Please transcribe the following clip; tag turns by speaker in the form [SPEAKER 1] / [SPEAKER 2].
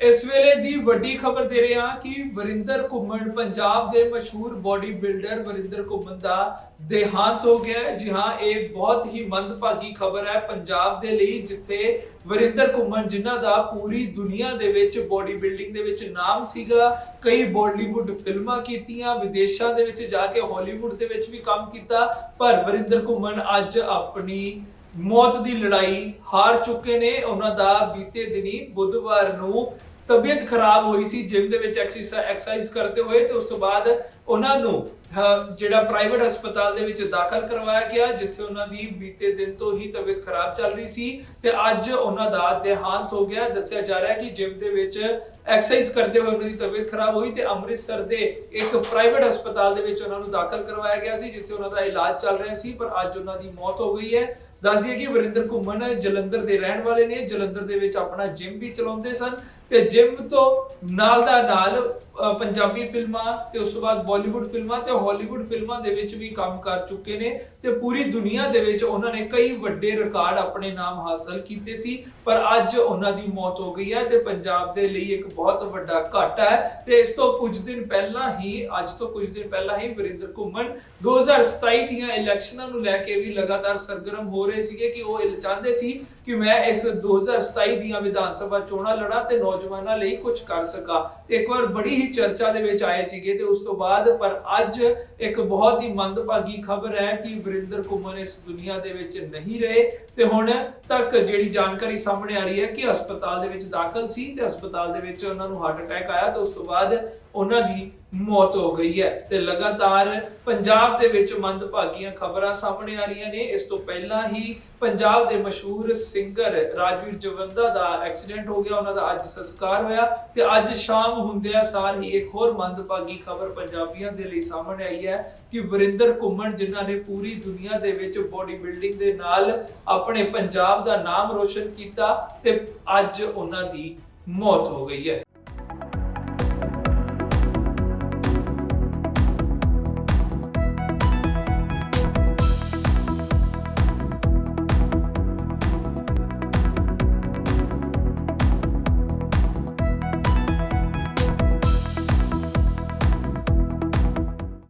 [SPEAKER 1] ਇਸ ਵੇਲੇ ਦੀ ਵੱਡੀ ਖਬਰ ਦੇ ਰਹੇ ਹਾਂ ਕਿ ਵਰਿੰਦਰ ਘੁੰਮਣ ਪੰਜਾਬ ਦੇ ਮਸ਼ਹੂਰ ਬਾਡੀ ਬਿਲਡਰ ਵਰਿੰਦਰ ਘੁੰਮਣ ਦਾ ਦੇਹਾਂਤ ਹੋ ਗਿਆ ਹੈ। ਜੀ ਹਾਂ, ਇਹ ਬਹੁਤ ਹੀ ਮੰਦਭਾਗੀ ਖਬਰ ਹੈ ਪੰਜਾਬ ਦੇ ਲਈ, ਜਿੱਥੇ ਵਰਿੰਦਰ ਘੁੰਮਣ ਜਿਨ੍ਹਾਂ ਦਾ ਪੂਰੀ ਦੁਨੀਆ ਦੇ ਵਿੱਚ ਬਾਡੀ ਬਿਲਡਿੰਗ ਦੇ ਵਿੱਚ ਨਾਮ ਸੀਗਾ। ਕਈ ਬਾਲੀਵੁੱਡ ਫਿਲਮਾਂ ਕੀਤੀਆਂ, ਵਿਦੇਸ਼ਾਂ ਦੇ ਵਿੱਚ ਜਾ ਕੇ ਹਾਲੀਵੁੱਡ ਦੇ ਵਿੱਚ ਵੀ ਕੰਮ ਕੀਤਾ, ਪਰ ਵਰਿੰਦਰ ਘੁੰਮਣ ਅੱਜ ਆਪਣੀ ਮੌਤ ਦੀ ਲੜਾਈ ਹਾਰ ਚੁੱਕੇ ਨੇ। ਉਹਨਾਂ ਦਾ ਬੀਤੇ ਦਿਨੀ ਬੁੱਧਵਾਰ ਨੂੰ ਤਬੀਅਤ ਖਰਾਬ ਹੋਈ ਸੀ ਜਿਮ ਦੇ ਵਿੱਚ ਐਕਸਰਸਾਈਜ਼ ਕਰਦੇ ਹੋਏ ਤੇ ਉਸ ਤੋਂ ਬਾਅਦ ਉਹਨਾਂ ਨੂੰ ਜਿਹੜਾ ਪ੍ਰਾਈਵੇਟ ਹਸਪਤਾਲ ਦੇ ਵਿੱਚ ਦਾਖਲ ਕਰਵਾਇਆ ਗਿਆ, ਜਿੱਥੇ ਉਹਨਾਂ ਦੀ ਬੀਤੇ ਦਿਨ ਤੋਂ ਹੀ ਤਬੀਅਤ ਖਰਾਬ ਚੱਲ ਰਹੀ ਸੀ ਤੇ ਅੱਜ ਉਹਨਾਂ ਦਾ ਦੇਹਾਂਤ ਹੋ ਗਿਆ। ਦੱਸਿਆ ਜਾ ਰਿਹਾ ਹੈ ਕਿ ਜਿਮ ਦੇ ਵਿੱਚ ਐਕਸਰਸਾਈਜ਼ ਕਰਦੇ ਹੋਏ ਉਹਨਾਂ ਦੀ ਤਬੀਅਤ ਖਰਾਬ ਹੋਈ ਤੇ ਅੰਮ੍ਰਿਤਸਰ ਦੇ ਇੱਕ ਪ੍ਰਾਈਵੇਟ ਹਸਪਤਾਲ ਦੇ ਵਿੱਚ ਉਹਨਾਂ ਨੂੰ ਦਾਖਲ ਕਰਵਾਇਆ ਗਿਆ ਸੀ, ਜਿੱਥੇ ਉਹਨਾਂ ਦਾ ਇਲਾਜ ਚੱਲ ਰਿਹਾ ਸੀ, ਪਰ ਅੱਜ ਉਹਨਾਂ ਦੀ ਮੌਤ ਹੋ ਗਈ ਹੈ। ਦੱਸ ਦਈਏ ਕਿ ਵਰਿੰਦਰ ਘੁੰਮਣ ਜਲੰਧਰ ਦੇ ਰਹਿਣ ਵਾਲੇ ਨੇ, ਜਲੰਧਰ ਦੇ ਵਿੱਚ ਆਪਣਾ ਜਿਮ ਵੀ ਚਲਾਉਂਦੇ ਸਨ ਤੇ ਜਿਮ ਤੋਂ ਨਾਲ ਦਾ ਨਾਲ ਪੰਜਾਬੀ ਫਿਲਮਾਂ ਤੇ ਉਸ ਤੋਂ ਬਾਅਦ ਬਾਲੀਵੁੱਡ ਫਿਲਮਾਂ ਤੇ ਹਾਲੀਵੁੱਡ ਫਿਲਮਾਂ ਦੇ ਵਿੱਚ ਵੀ ਕੰਮ ਕਰ ਚੁੱਕੇ ਨੇ ਤੇ ਪੂਰੀ ਦੁਨੀਆ ਦੇ ਵਿੱਚ ਉਹਨਾਂ ਨੇ ਕਈ ਵੱਡੇ ਰਿਕਾਰਡ ਆਪਣੇ ਨਾਮ ਹਾਸਲ ਕੀਤੇ ਸੀ, ਪਰ ਅੱਜ ਉਹਨਾਂ ਦੀ ਮੌਤ ਹੋ ਗਈ ਹੈ ਤੇ ਪੰਜਾਬ ਦੇ ਲਈ ਇੱਕ ਬਹੁਤ ਵੱਡਾ ਘਾਟਾ ਹੈ ਤੇ ਇਸ ਤੋਂ ਕੁਝ ਦਿਨ ਪਹਿਲਾਂ ਹੀ, ਅੱਜ ਤੋਂ ਕੁਝ ਦਿਨ ਪਹਿਲਾਂ ਹੀ ਵਰਿੰਦਰ ਘੁੰਮਣ 2027 ਦੀਆਂ ਇਲੈਕਸ਼ਨਾਂ ਨੂੰ ਲੈ ਕੇ ਵੀ ਲਗਾਤਾਰ ਸਰਗਰਮ ਹੋ ਰਹੇ ਸੀਗੇ ਕਿ ਉਹ ਇਹ ਚਾਹੁੰਦੇ ਸੀ ਕਿ ਮੈਂ ਇਸ 2027 ਦੀਆਂ ਵਿਧਾਨ ਸਭਾ ਚੋਣਾਂ ਲੜਾਂ ਤੇ ਨੌਜਵਾਨਾਂ ਲਈ ਕੁਝ ਕਰ ਸਕਾ। ਤੇ ਇੱਕ ਵਾਰ ਬੜੀ ਹੀ ਚਰਚਾ ਦੇ ਵਿੱਚ ਆਏ ਸੀਗੇ ਤੇ ਉਸ ਤੋਂ ਬਾਅਦ, ਪਰ ਅੱਜ ਇੱਕ ਬਹੁਤ ਹੀ ਮੰਦਭਾਗੀ ਖਬਰ ਹੈ ਕਿ ਵਰਿੰਦਰ ਘੁੰਮਣ ਇਸ ਦੁਨੀਆ ਦੇ ਵਿੱਚ ਨਹੀਂ ਰਹੇ ਤੇ ਹੁਣ ਤੱਕ ਜਿਹੜੀ ਜਾਣਕਾਰੀ ਸਾਹਮਣੇ ਆ ਰਹੀ ਹੈ ਕਿ ਹਸਪਤਾਲ ਦੇ ਵਿੱਚ ਦਾਖਲ ਸੀ ਤੇ ਹਸਪਤਾਲ ਦੇ ਵਿੱਚ ਉਹਨਾਂ ਨੂੰ ਹਾਰਟ ਅਟੈਕ ਆਇਆ ਤੇ ਉਸ ਤੋਂ ਬਾਅਦ ਉਹਨਾਂ ਦੀ ਮੌਤ ਹੋ ਗਈ ਹੈ ਤੇ ਲਗਾਤਾਰ ਪੰਜਾਬ ਦੇ ਵਿੱਚ ਮੰਦਭਾਗੀਆਂ ਖਬਰਾਂ ਸਾਹਮਣੇ ਆ ਰਹੀਆਂ ਨੇ। ਇਸ ਤੋਂ ਪਹਿਲਾਂ ਹੀ ਪੰਜਾਬ ਦੇ ਮਸ਼ਹੂਰ ਸਿੰਗਰ ਰਾਜਵੀਰ ਜਵੰਦਾ ਦਾ ਐਕਸੀਡੈਂਟ ਹੋ ਗਿਆ। ਉਹਨਾਂ ਦਾ ਅੱਜ ਸੰਸਕਾਰ ਹੋਇਆ ਤੇ ਅੱਜ ਸ਼ਾਮ ਹੁੰਦਿਆਂ ਸਾਰ ਹੀ ਇੱਕ ਹੋਰ ਮੰਦਭਾਗੀ ਖਬਰ ਪੰਜਾਬੀਆਂ ਦੇ ਲਈ ਸਾਹਮਣੇ ਆਈ ਹੈ ਕਿ ਵਰਿੰਦਰ ਘੁੰਮਣ, ਜਿਨ੍ਹਾਂ ਨੇ ਪੂਰੀ ਦੁਨੀਆ ਦੇ ਵਿੱਚ ਬੋਡੀ ਬਿਲਡਿੰਗ ਦੇ ਨਾਲ ਆਪਣੇ ਪੰਜਾਬ ਦਾ ਨਾਮ ਰੋਸ਼ਨ ਕੀਤਾ ਤੇ ਅੱਜ ਉਹਨਾਂ ਦੀ ਮੌਤ ਹੋ ਗਈ ਹੈ।